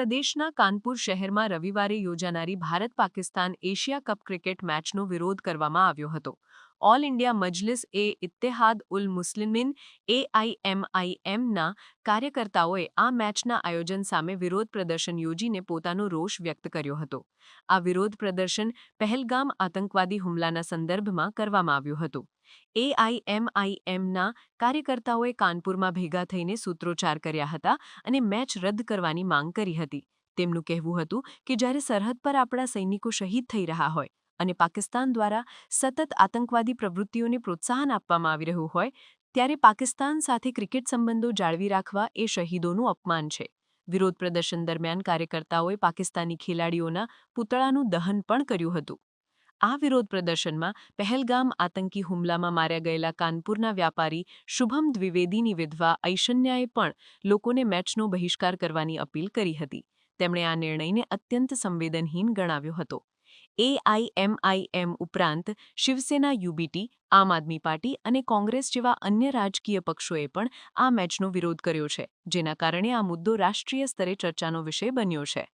પ્રદેશના કાનપુર શહેરમાં રવિવારે યોજાનારી Bharat Pakistan Asia cup cricket મેચનો વિરોધ કરવામાં આવ્યો હતો. ઓલ ઇન્ડિયા મજલિસ એ ઇત્તેહાદ ઉલ મુસ્લિમીન એઆઈએમઆઈએમના કાર્યકર્તાઓએ આ મેચના આયોજન સામે વિરોધ પ્રદર્શન યોજીને પોતાનો રોષ વ્યક્ત કર્યો હતો. આ વિરોધ પ્રદર્શન પહેલગામ આતંકવાદી હુમલાના સંદર્ભમાં કરવામાં આવ્યું હતું. એઆઈએમઆઈએમના કાર્યકર્તાઓએ કાનપુરમાં ભેગા થઈને સૂત્રોચ્ચાર કર્યા હતા અને મેચ રદ કરવાની માંગ કરી હતી. તેમનું કહેવું હતું કે જ્યારે સરહદ પર આપણા સૈનિકો શહીદ થઈ રહ્યા હોય અને પાકિસ્તાન દ્વારા સતત આતંકવાદી પ્રવૃત્તિઓને પ્રોત્સાહન આપવામાં આવી રહ્યું હોય, ત્યારે પાકિસ્તાન સાથે ક્રિકેટ સંબંધો જાળવી રાખવા એ શહીદોનું અપમાન છે. વિરોધ પ્રદર્શન દરમિયાન કાર્યકર્તાઓએ પાકિસ્તાની ખેલાડીઓના પૂતળાનું દહન પણ કર્યું હતું. આ વિરોધ પ્રદર્શનમાં પહેલગામ આતંકી હુમલામાં માર્યા ગયેલા કાનપુરના વ્યાપારી શુભમ દ્વિવેદીની વિધવા ઐશન્યાએ પણ લોકોને મેચનો બહિષ્કાર કરવાની અપીલ કરી હતી. તેમણે આ નિર્ણયને અત્યંત સંવેદનહીન ગણાવ્યો હતો. એઆઈએમઆઈએમ ઉપરાંત શિવસેના યુબીટી, આમ આદમી પાર્ટી અને કોંગ્રેસ જેવા અન્ય રાજકીય પક્ષોએ પણ આ મેચનો વિરોધ કર્યો છે, જેના કારણે આ મુદ્દો રાષ્ટ્રીય સ્તરે ચર્ચાનો વિષય બન્યો છે.